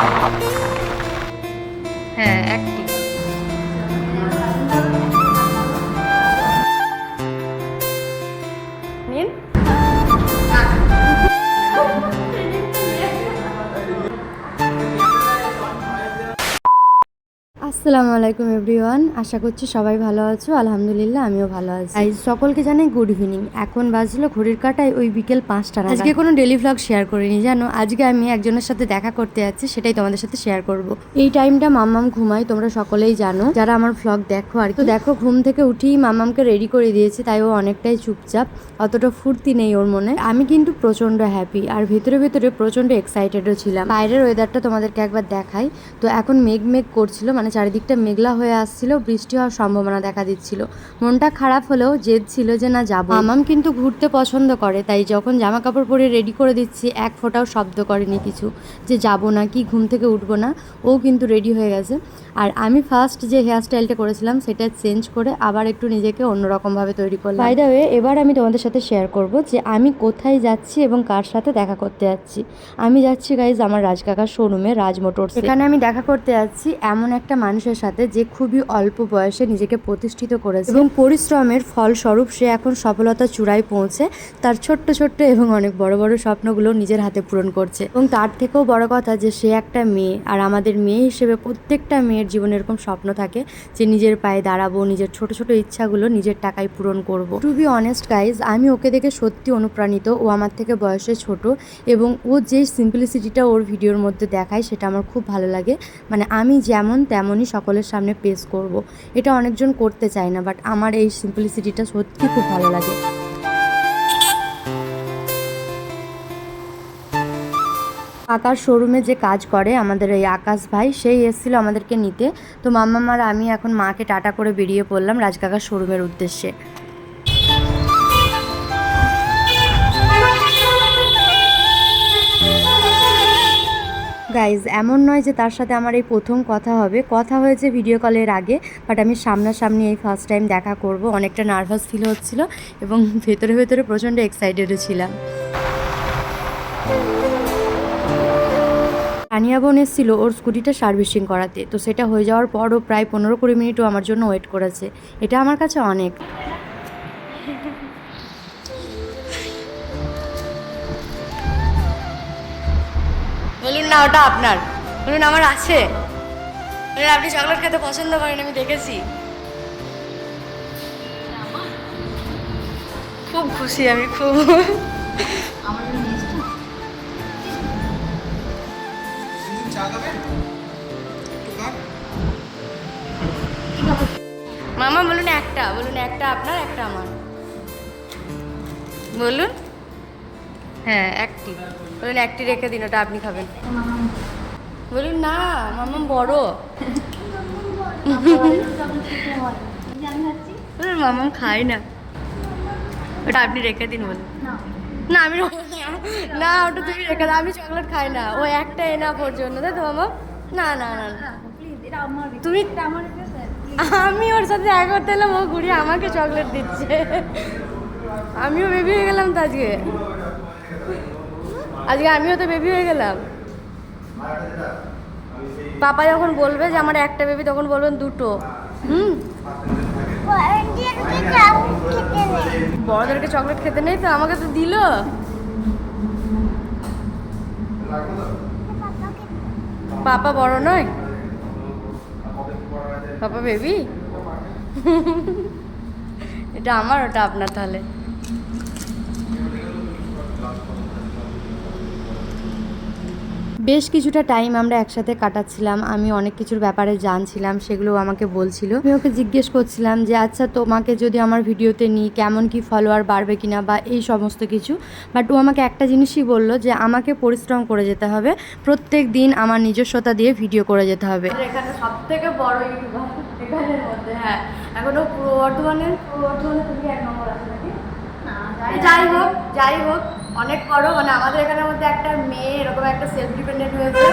হ্যাঁ আসসালামু আলাইকুম এভরিওয়ান আশা করছি সবাই ভালো আছো আলহামদুলিল্লাহ আমিও ভালো আছি। আজ সকলকে জানাই গুড ইভিনিং এখন বাজলো ঘড়ির কাটায় ওই বিকেল পাঁচটা আজকে কোনো ডেলি ভ্লগ শেয়ার করিনি জানো? আজকে আমি একজনের সাথে দেখা করতে যাচ্ছি সেটাই তোমাদের সাথে শেয়ার করব। এই টাইমটা মাম্মাম ঘুমাই তোমরা সকলেই জানো। যারা আমার ভ্লগ দেখো আর। তো দেখো ঘুম থেকে উঠেই মাম্মামকে রেডি করে দিয়েছি তাই ও অনেকটাই চুপচাপ অতটা ফুর্তি নেই ওর মনে। আমি কিন্তু প্রচণ্ড হ্যাপি আর ভেতরে ভেতরে প্রচণ্ড এক্সাইটেডও ছিলাম। বাইরের ওয়েদারটা তোমাদেরকে একবার দেখাই তো এখন মেঘ মেঘ করছিল মানে চারিদিকটা মেঘলা হয়ে আসছিল বৃষ্টি হওয়ার সম্ভাবনা দেখা দিচ্ছিল। মনটা খারাপ হলেও জেদ ছিল যে না যাব মামাম কিন্তু ঘুরতে পছন্দ করে তাই যখন জামা কাপড় পরে রেডি করে দিচ্ছি এক ফোঁটাও শব্দ করেনি কিছু যে যাব না কি ঘুম থেকে উঠবো না ও কিন্তু রেডি হয়ে গেছে। আর আমি ফার্স্ট যে হেয়ার স্টাইলটা করেছিলাম সেটা চেঞ্জ করে আবার একটু নিজেকে অন্যরকমভাবে তৈরি করলাম। বাই দ্য ওয়ে এবার আমি তোমাদের সাথে শেয়ার করব যে আমি কোথায় যাচ্ছি এবং কার সাথে দেখা করতে যাচ্ছি। আমি যাচ্ছি গাইজ আমার রাজকাকার শোরুমে রাজ মোটরস এখানে আমি দেখা করতে যাচ্ছি এমন একটা মানুষের সাথে যে খুবই অল্প বয়সে নিজেকে প্রতিষ্ঠিত করেছে এবং পরিশ্রমের ফলস্বরূপ সে এখন সফলতা চূড়ায় পৌঁছে। তার ছোট্ট ছোট্ট এবং অনেক বড় বড় স্বপ্নগুলো নিজের হাতে পূরণ করছে। এবং তার থেকেও বড় কথা যে সে একটা মেয়ে। আর আমাদের মেয়ে হিসেবে প্রত্যেকটা মেয়ের জীবনে এরকম স্বপ্ন থাকে যে নিজের পায়ে দাঁড়াবো, নিজের ছোট ছোট ইচ্ছাগুলো নিজের টাকায় পূরণ করব। টু বি অনেস্ট গাইজ আমি ওকে দেখে সত্যি অনুপ্রাণিত। ও আমার থেকে বয়সে ছোট এবং ও যে সিম্পলিসিটিটা ওর ভিডিওর মধ্যে দেখায় সেটা আমার খুব ভালো লাগে। মানে আমি যেমন তেমনই সকলের সামনে পেশ করব। এটা অনেকজন করতে চায় না বাট আমার এই সিম্পলিসিটিটা সত্যি খুব ভালো লাগে। কাকার শোরুমে যে কাজ করে আমাদের এই আকাশ ভাই, সেই এসেছিল আমাদেরকে নিতে। তো মামা মার আমি এখন মাকে টাটা করে বেরিয়ে পড়লাম রাজকাকার শোরুমের উদ্দেশ্যে। গাইজ এমন নয় যে তার সাথে আমার এই প্রথম কথা হবে। কথা হয়েছে ভিডিও কলের আগে বাট আমি সামনাসামনি এই ফার্স্ট টাইম দেখা করব। অনেকটা নার্ভাস ফিল হচ্ছিল এবং ভেতরে ভেতরে প্রচণ্ড এক্সাইটেডও ছিলাম। তানিয়া বোন এসেছিল ওর স্কুটিটা সার্ভিসিং করাতে। তো সেটা হয়ে যাওয়ার পরও প্রায় পনেরো কুড়ি মিনিটও আমার জন্য ওয়েট করেছে। এটা আমার কাছে অনেক। বলুন না, ওটা আপনার। বলুন, আমার আছে। আপনি চকলেট খেতে পছন্দ করেন, আমি দেখেছি। খুব খুশি আমি, খুব। মামা, বলুন একটা বলুন একটা আপনার, একটা আমার। বলুন। হ্যাঁ একটি। বলুন একটি রেখে দিন, ওটা আপনি খাবেন। বলুন না মামা বড়। বলুন মামা খাই না। ওটা আপনি রেখে দিন বলুন না, আমি না। ওটা তুমি রেখে দাও, আমি চকলেট খাই না। ও একটা এনা ওর জন্য, তাই তো মামা না না না তুমি আমি ওর সাথে এক করতে এলাম, ও ঘুরিয়ে আমাকে চকলেট দিচ্ছে। আমিও বেবি হয়ে গেলাম তো আজকে। আজকে আমিও তো বেবি হয়ে গেলাম। পাপা যখন বলবে যে আমার একটা বেবি তখন বলবেন দুটো। হুম? বড়দেরকে চকলেট খেতে নেই তো, আমাকে তো দিল। পাপা বড় নয়? পাপা বেবি এটা আমার, ওটা আপনার তাহলে। বেশ কিছুটা টাইম আমরা একসাথে কাটাচ্ছিলাম আমি অনেক কিছুর ব্যাপারে জানছিলাম সেগুলো আমাকে বলছিল। আমি ওকে জিজ্ঞেস করছিলাম যে আচ্ছা তোমাকে যদি আমার ভিডিওতে নিই কেমন কি ফলোয়ার বাড়বে কিনা বা এই সমস্ত কিছু? বাট ও আমাকে একটা জিনিসই বলল যে আমাকে পরিশ্রম করে যেতে হবে। প্রত্যেক দিন আমার নিজস্বতা দিয়ে ভিডিও করে যেতে হবে। এখানে সব থেকে বড় ইউটিউবার এখানের মধ্যে হ্যাঁ। এখনও পূর্ব বর্ধমানের পূর্ব বর্ধমানে তুমি এক নম্বর আছে নাকি? যাই হোক যাই হোক অনেক বড় মানে আমাদের এখানের মধ্যে একটা মেয়ে এরকম একটা সেলফ ডিপেন্ডেন্ট হয়েছে,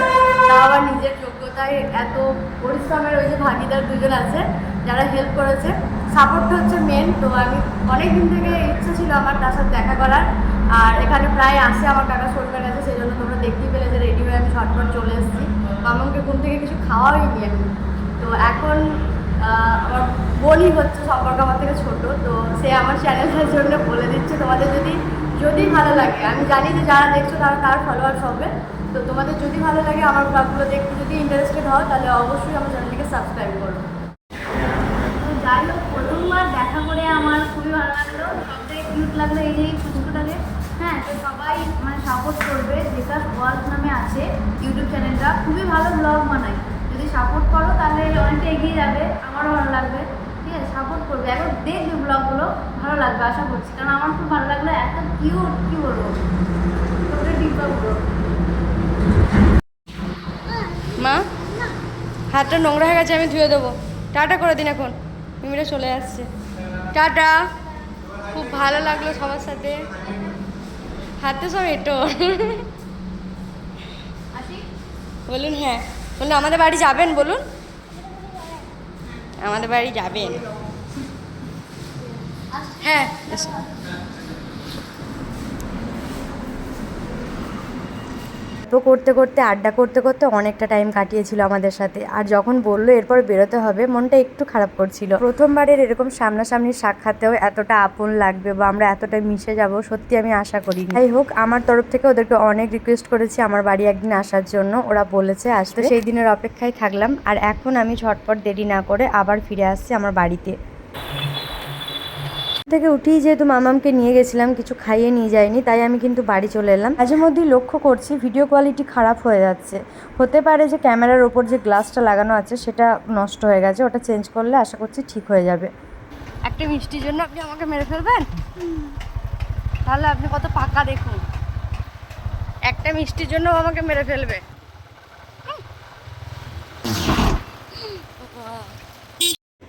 তাও আবার নিজের যোগ্যতায় এত পরিশ্রমের ওই যে ভাগিদার দুজন আছে, যারা হেল্প করেছে। সাপোর্ট হচ্ছে মেন তো আমি অনেক দিন থেকে ইচ্ছা ছিল আমার তার সাথে দেখা করার, আর এখানে প্রায় আসে আমার কাকা শরীরের কাছে, সেই জন্য তোমরা দেখতেই পেলে যে রেডি হয়ে আমি ঝটপট চলে এসেছি। মামাকে ঘুম থেকে কিছু খাওয়াই নি আমি। তো এখন আমার বোনই হচ্ছে সম্পর্ক আমার থেকে ছোট, তো সে আমার চ্যানেলের জন্য বলে দিচ্ছে, তোমাদের যদি যদি ভালো লাগে, আমি জানি যে যারা দেখছ তারা তার ফলোয়ার্স হবে, তো তোমাদের যদি ভালো লাগে আমার ব্লগগুলো দেখতে যদি ইন্টারেস্টেড হও, তাহলে অবশ্যই আমার চ্যানেলটিকে সাবস্ক্রাইব করো। তো যাই হোক, প্রথমবার দেখা করে আমার খুবই ভালো লাগল। সবথেকে কিউট লাগল এই যে ফুচকুটাকে হ্যাঁ তো সবাই মানে সাপোর্ট করবে বিকাশ ওয়ার্ল্ড নামে আছে ইউটিউব চ্যানেলটা খুবই ভালো ব্লগ বানায়। যদি সাপোর্ট করো, তাহলে অনেকটা এগিয়ে যাবে, আমারও ভালো লাগবে। ঠিক আছে সাপোর্ট করবে। একবার দেখবে ব্লগগুলো ভালো লাগবে আশা করছি। কারণ আমার খুব ভালো লাগল এত কিউট কী বলব? মা হাতটা নোংরা হয়ে গেছে আমি ধুয়ে দেবো। টাটা করে দিন এখন। মিমিরা চলে আসছে। টাটা। খুব ভালো লাগল সবার সাথে। হাতে সব এটো। বলুন হ্যাঁ। বলুন আমাদের বাড়ি যাবেন বলুন। আমাদের বাড়ি যাবেন। হ্যাঁ গল্প করতে করতে, আড্ডা করতে করতে অনেকটা টাইম কাটিয়েছিল আমাদের সাথে। আর যখন বলল এরপর বেরোতে হবে, মনটা একটু খারাপ করছিল। প্রথমবারের এরকম সামনাসামনি সাক্ষাতেও এতটা আপন লাগবে বা আমরা এতটা মিশে যাব, সত্যি আমি আশা করি যাই হোক, আমার তরফ থেকে ওদেরকে অনেক রিকোয়েস্ট করেছি আমার বাড়ি একদিন আসার জন্য। ওরা বলেছে আসতে। সেই দিনের অপেক্ষায় থাকলাম। আর এখন আমি ঝটপট দেরি না করে আবার ফিরে আসছি আমার বাড়িতে। থেকে উঠেই যেহেতু মামামকে নিয়ে গেছিলাম, কিছু খাইয়ে নিয়ে যায়নি, তাই আমি কিন্তু বাড়ি চলে এলাম। মাঝে মধ্যেই লক্ষ্য করছি ভিডিও কোয়ালিটি খারাপ হয়ে যাচ্ছে। হতে পারে যে ক্যামেরার ওপর যে গ্লাসটা লাগানো আছে, সেটা নষ্ট হয়ে গেছে, ওটা চেঞ্জ করলে আশা করছি ঠিক হয়ে যাবে। একটা মিষ্টির জন্য আপনি আমাকে মেরে ফেলবেন? তাহলে আপনি কত পাকা দেখুন। একটা মিষ্টির জন্য আমাকে মেরে ফেলবে।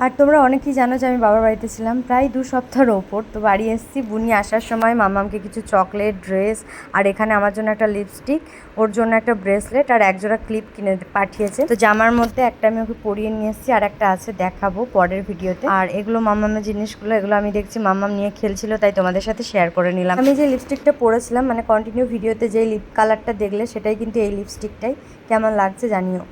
আর তোমরা অনেকেই জানো যে আমি বাবার বাড়িতে ছিলাম প্রায় দু সপ্তাহের ওপর। তো বাড়ি এসেছি বুনি আসার সময় মামামকে কিছু চকলেট, ড্রেস আর এখানে আমার জন্য একটা লিপস্টিক, ওর জন্য একটা ব্রেসলেট আর একজোড়া ক্লিপ কিনে পাঠিয়েছে। তো জামার মধ্যে একটা আমি ওকে পরিয়ে নিয়ে এসেছি, আর একটা আছে দেখাবো পরের ভিডিওতে। আর এগুলো মামামের জিনিসগুলো, এগুলো আমি দেখছি মামাম নিয়ে খেলছিল, তাই তোমাদের সাথে শেয়ার করে নিলাম। আমি যে লিপস্টিকটা পরেছিলাম মানে কন্টিনিউ ভিডিওতে যে লিপ কালারটা দেখলে, সেটাই কিন্তু এই লিপস্টিকটাই কেমন লাগছে জানিও।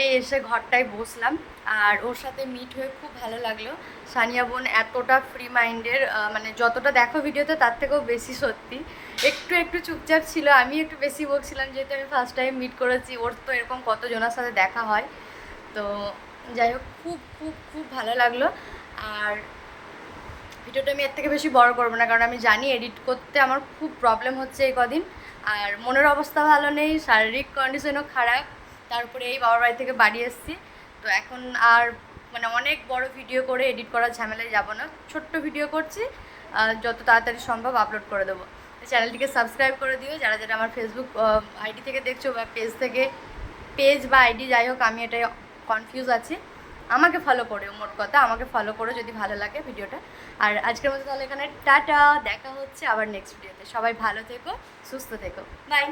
এই এসে ঘরটায় বসলাম। আর ওর সাথে মিট হয়ে খুব ভালো লাগল। সানিয়া বোন এতটা ফ্রি মাইন্ডের মানে যতটা দেখো ভিডিওতে তার থেকেও বেশি সত্যি। একটু একটু চুপচাপ ছিল, আমি একটু বেশি বলছিলাম যেহেতু আমি ফার্স্ট টাইম মিট করেছি, ওর তো এরকম কতজনের সাথে দেখা হয়। তো যাই হোক, খুব খুব খুব ভালো লাগল। আর ভিডিওটা আমি এর থেকে বেশি বড় করব না, কারণ আমি জানি এডিট করতে আমার খুব প্রবলেম হচ্ছে এই কদিন। আর মনের অবস্থা ভালো নেই, শারীরিক কন্ডিশনও খারাপ। তারপরে এই বাবার বাড়ি থেকে বাড়ি এসেছি। তো এখন আর মানে অনেক বড় ভিডিও করে এডিট করার ঝামেলায় যাব না। ছোট্ট ভিডিও করছি যত তাড়াতাড়ি সম্ভব আপলোড করে দেবো। চ্যানেলটিকে সাবস্ক্রাইব করে দিও। যারা যারা আমার ফেসবুক আইডি থেকে দেখছ বা পেজ থেকে পেজ বা আইডি যাই হোক, আমি এটাই কনফিউজ আছি। আমাকে ফলো করো মোট কথা আমাকে ফলো করো যদি ভালো লাগে ভিডিওটা আর আজকের মতো তাহলে এখানে, টাটা, দেখা হচ্ছে আবার নেক্সট ভিডিওতে সবাই ভালো থেকো, সুস্থ থেকো। বাই